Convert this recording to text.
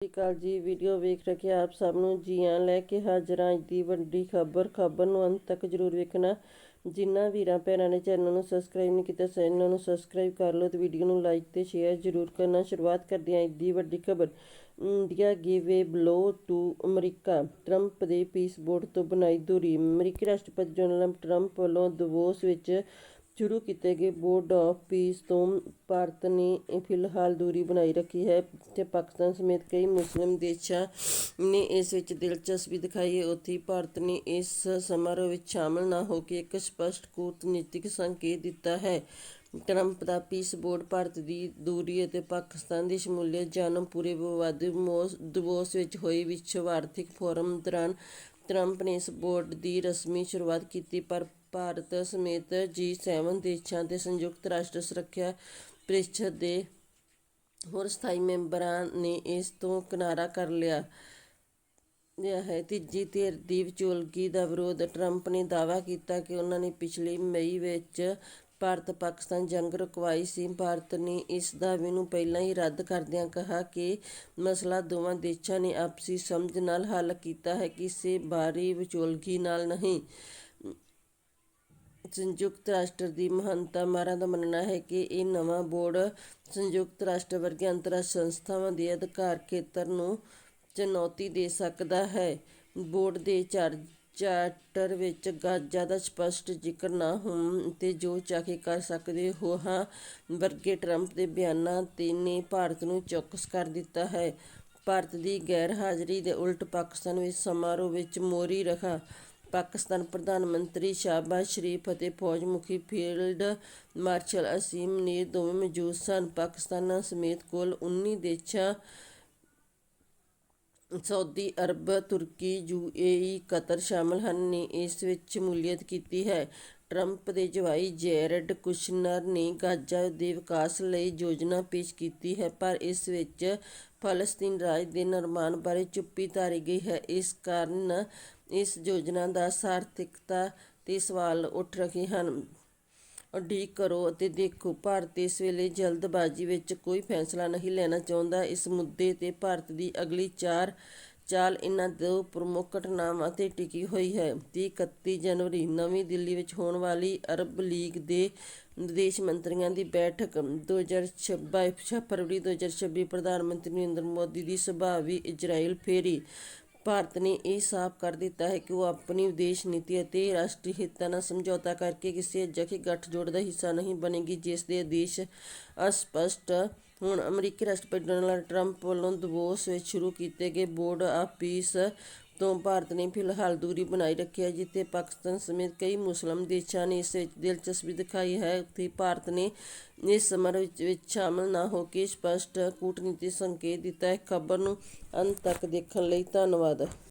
ਸਤਿ ਸ਼੍ਰੀ ਅਕਾਲ ਜੀ, ਵੀਡੀਓ ਵੇਖ ਰਹੇ ਆਪ ਸਭ ਨੂੰ। ਜੀ ਆਇਆਂ ਲੈ ਕੇ ਹਾਜ਼ਰ ਹਾਂ ਅੱਜ ਦੀ ਵੱਡੀ ਖਬਰ। ਖਬਰ ਨੂੰ ਅੰਤ ਤੱਕ ਜਰੂਰ ਵੇਖਣਾ। ਜਿਨ੍ਹਾਂ ਵੀਰਾਂ ਭੈਣਾਂ ਨੇ ਚੈਨਲ ਨੂੰ ਸਬਸਕ੍ਰਾਈਬ ਨਹੀਂ ਕੀਤਾ, ਚੈਨਲ ਨੂੰ ਸਬਸਕ੍ਰਾਈਬ ਕਰ ਲਓ ਤੇ ਵੀਡੀਓ ਨੂੰ ਲਾਈਕ ਤੇ ਸ਼ੇਅਰ ਜਰੂਰ ਕਰਨਾ। ਸ਼ੁਰੂਆਤ ਕਰਦੇ ਹਾਂ ਅੱਜ ਦੀ ਵੱਡੀ ਖਬਰ। India give blow to America Trump ਦੇ ਪੀਸ ਬੋਰਡ ਤੋਂ ਬਣਾਈ ਦੂਰੀ। ਅਮਰੀਕੀ ਰਾਸ਼ਟਰਪਤੀ ਡੋਨਲਡ ਟਰੰਪ ਵੱਲੋਂ ਦਵੋਸ ਵਿੱਚ ਸ਼ੁਰੂ ਕੀਤੇ ਗਏ ਬੋਰਡ ਆਫ ਪੀਸ ਤੋਂ ਭਾਰਤ ਨੇ ਫਿਲਹਾਲ ਦੂਰੀ ਬਣਾਈ ਰੱਖੀ ਹੈ ਤੇ ਪਾਕਿਸਤਾਨ ਸਮੇਤ ਕਈ ਮੁਸਲਿਮ ਦੇਸ਼ਾਂ ਨੇ ਇਸ ਵਿੱਚ ਦਿਲਚਸਪੀ ਦਿਖਾਈ ਹੈ। ਉੱਥੇ ਭਾਰਤ ਨੇ ਇਸ ਸਮਾਰੋਹ ਵਿੱਚ ਸ਼ਾਮਲ ਨਾ ਹੋ ਕੇ ਇੱਕ ਸਪਸ਼ਟ ਕੂਟਨੀਤਿਕ ਸੰਕੇਤ ਦਿੱਤਾ ਹੈ। ਟਰੰਪ ਦਾ ਪੀਸ ਬੋਰਡ ਭਾਰਤ ਦੀ ਦੂਰੀ ਅਤੇ ਪਾਕਿਸਤਾਨ ਦੀ ਸ਼ਮੂਲੀਅਤ ਜਨਮ ਪੂਰੇ ਵਿਵਾਦੀ ਦਵੋਸ ਵਿੱਚ ਹੋਈ ਵਿਸ਼ਵ ਆਰਥਿਕ ਫੋਰਮ ਦੌਰਾਨ ਟਰੰਪ ਨੇ ਇਸ ਬੋਰਡ ਦੀ ਰਸਮੀ ਸ਼ੁਰੂਆਤ ਕੀਤੀ ਪਰ ਭਾਰਤ ਸਮੇਤ ਜੀ ਜੀ7 ਦੇਸ਼ਾਂ ਤੇ ਸੰਯੁਕਤ ਰਾਸ਼ਟਰ ਸੁਰੱਖਿਆ ਪ੍ਰੀਸ਼ਦ ਦੇ ਹੋਰ ਸਥਾਈ ਮੈਂਬਰਾਂ ਨੇ ਇਸ ਤੋਂ ਕਿਨਾਰਾ ਕਰ ਲਿਆ ਹੈ। ਤੀਜੀ ਧਿਰ ਦੀ ਵਿਚੋਲਗੀ ਦਾ ਵਿਰੋਧ ਟਰੰਪ ਨੇ ਦਾਅਵਾ ਕੀਤਾ ਕਿ ਉਹਨਾਂ ਨੇ ਪਿਛਲੇ ਮਈ ਵਿੱਚ ਭਾਰਤ ਪਾਕਿਸਤਾਨ ਜੰਗ ਰੁਕਵਾਈ ਸੀ। ਭਾਰਤ ਨੇ ਇਸ ਦਾਅਵੇ ਨੂੰ ਪਹਿਲਾਂ ਹੀ ਰੱਦ ਕਰਦਿਆਂ ਕਿਹਾ ਕਿ ਮਸਲਾ ਦੋਵਾਂ ਦੇਸ਼ਾਂ ਨੇ ਆਪਸੀ ਸਮਝ ਨਾਲ ਹੱਲ ਕੀਤਾ ਹੈ। ਕਿਸੇ ਬਾਹਰੀ ਵਿਚੋਲਗੀ ਨਾਲ ਨਹੀਂ। ਸੰਯੁਕਤ ਰਾਸ਼ਟਰ ਦੀ ਮਹਾਨਤਾ ਮਾਰਾਂ ਦਾ ਮੰਨਣਾ ਹੈ ਕਿ ਇਹ ਨਵਾਂ ਬੋਰਡ ਸੰਯੁਕਤ ਰਾਸ਼ਟਰ ਵਰਗੀਆਂ ਅੰਤਰਰਾਸ਼ਟਰੀ ਸੰਸਥਾਵਾਂ ਦੇ ਅਧਿਕਾਰ ਖੇਤਰ ਨੂੰ ਚੁਣੌਤੀ ਦੇ ਸਕਦਾ ਹੈ। ਬੋਰਡ ਦੇ ਚਾਰਟਰ ਵਿੱਚ ਜ਼ਿਆਦਾ ਸਪਸ਼ਟ ਜ਼ਿਕਰ ਨਾ ਹੋਣ ਤੇ ਜੋ ਚਾਹੇ ਕਰ ਸਕਦੇ ਹੋ ਹਾਂ ਵਰਗੇ ਟਰੰਪ ਦੇ ਬਿਆਨਾਂ ਤੇ ਨੇ ਭਾਰਤ ਨੂੰ ਚੌਕਸ ਕਰ ਦਿੱਤਾ ਹੈ। ਭਾਰਤ ਦੀ ਗੈਰ ਹਾਜ਼ਰੀ ਦੇ ਉਲਟ ਪਾਕਿਸਤਾਨ ਵਿੱਚ ਸਮਾਰੋਹ ਵਿੱਚ ਮੋਹਰੀ ਰਖਾ ਪਾਕਿਸਤਾਨ ਪ੍ਰਧਾਨ ਮੰਤਰੀ ਸ਼ਾਹਬਾਜ਼ ਸ਼ਰੀਫ ਅਤੇ ਫੌਜ ਮੁਖੀ ਫੀਲਡ ਮਾਰਸ਼ਲ ਅਸੀਮ ਨੀਰ ਦੋਵੇਂ ਮੌਜੂਦ ਸਨ। ਪਾਕਿਸਤਾਨ ਸਮੇਤ ਕੁੱਲ 19 ਦੇਸ਼ਾਂ, ਸਾਊਦੀ ਅਰਬ, ਤੁਰਕੀ ਯੂਏਈ ਕਤਰ ਸ਼ਾਮਲ ਹਨ। ਨੇ ਇਸ ਵਿੱਚ ਸ਼ਮੂਲੀਅਤ ਕੀਤੀ ਹੈ। ਟਰੰਪ ਦੇ ਜਵਾਈ ਜੈਰਡ ਕੁਸ਼ਨਰ ਨੇ ਗਾਜ਼ਾ ਦੇ ਵਿਕਾਸ ਲਈ ਯੋਜਨਾ ਪੇਸ਼ ਕੀਤੀ ਹੈ, ਪਰ ਇਸ ਵਿੱਚ ਫਲਸਤੀਨ ਰਾਜ ਦੇ ਨਿਰਮਾਣ ਬਾਰੇ ਚੁੱਪੀ ਧਾਰੀ ਗਈ ਹੈ। ਇਸ ਕਾਰਨ ਇਸ ਯੋਜਨਾ ਦਾ ਸਾਰਥਿਕਤਾ ਤੇ ਸਵਾਲ ਉੱਠ ਰਹੇ ਹਨ। ਉਡੀਕ ਕਰੋ ਅਤੇ ਦੇਖੋ, ਭਾਰਤ ਇਸ ਵੇਲੇ ਜਲਦਬਾਜ਼ੀ ਵਿੱਚ ਕੋਈ ਫੈਸਲਾ ਨਹੀਂ ਲੈਣਾ ਚਾਹੁੰਦਾ। ਇਸ ਮੁੱਦੇ ਤੇ ਭਾਰਤ ਦੀ ਅਗਲੀ ਚਾਰ ਚਾਲ ਇਹਨਾਂ ਦੋ ਪ੍ਰਮੁੱਖ ਘਟਨਾਵਾਂ ਤੇ ਟਿਕੀ ਹੋਈ ਹੈ। 31 ਜਨਵਰੀ, ਨਵੀਂ ਦਿੱਲੀ ਵਿੱਚ ਹੋਣ ਵਾਲੀ ਅਰਬ ਲੀਗ ਦੇ ਵਿਦੇਸ਼ ਮੰਤਰੀਆਂ ਦੀ ਬੈਠਕ। 2026 ਫਰਵਰੀ 2026 ਪ੍ਰਧਾਨ ਮੰਤਰੀ ਨਰਿੰਦਰ ਮੋਦੀ ਦੀ ਸੁਭਾਵੀ ਇਜ਼ਰਾਈਲ ਫੇਰੀ। ਭਾਰਤ ਨੇ ਇਹ ਸਾਫ਼ ਕਰ ਦਿੱਤਾ ਹੈ ਕਿ ਉਹ ਆਪਣੀ ਵਿਦੇਸ਼ ਨੀਤੀ ਅਤੇ ਰਾਸ਼ਟਰੀ ਹਿੱਤਾਂ ਨਾਲ ਸਮਝੌਤਾ ਕਰਕੇ ਕਿਸੇ ਅਜਿਹੇ ਗੱਠਜੋੜ ਦਾ ਹਿੱਸਾ ਨਹੀਂ ਬਣੇਗੀ ਜਿਸ ਦੇ ਆਦੇਸ਼ ਅਸਪਸ਼ਟ ਹੁਣ। ਅਮਰੀਕੀ ਰਾਸ਼ਟਰਪਤੀ ਡੋਨਾਲਡ ਟਰੰਪ ਵੱਲੋਂ ਦਵੋਸ ਵਿੱਚ ਸ਼ੁਰੂ ਕੀਤੇ ਗਏ ਬੋਰਡ ਆਫ ਪੀਸ ਤੋਂ ਭਾਰਤ ਨੇ ਫਿਲਹਾਲ ਦੂਰੀ ਬਣਾਈ ਰੱਖੀ ਹੈ, ਜਿੱਥੇ ਪਾਕਿਸਤਾਨ ਸਮੇਤ ਕਈ ਮੁਸਲਮ ਦੇਸ਼ਾਂ ਨੇ ਇਸ ਵਿੱਚ ਦਿਲਚਸਪੀ ਦਿਖਾਈ ਹੈ। ਉੱਥੇ ਭਾਰਤ ਨੇ ਇਸ ਸਮਾਰੋਹ ਵਿੱਚ ਸ਼ਾਮਲ ਨਾ ਹੋ ਕੇ ਸਪਸ਼ਟ ਕੂਟਨੀਤਿਕ ਸੰਕੇਤ ਦਿੱਤਾ ਹੈ। ਖਬਰ ਨੂੰ ਅੰਤ ਤੱਕ ਦੇਖਣ ਲਈ ਧੰਨਵਾਦ।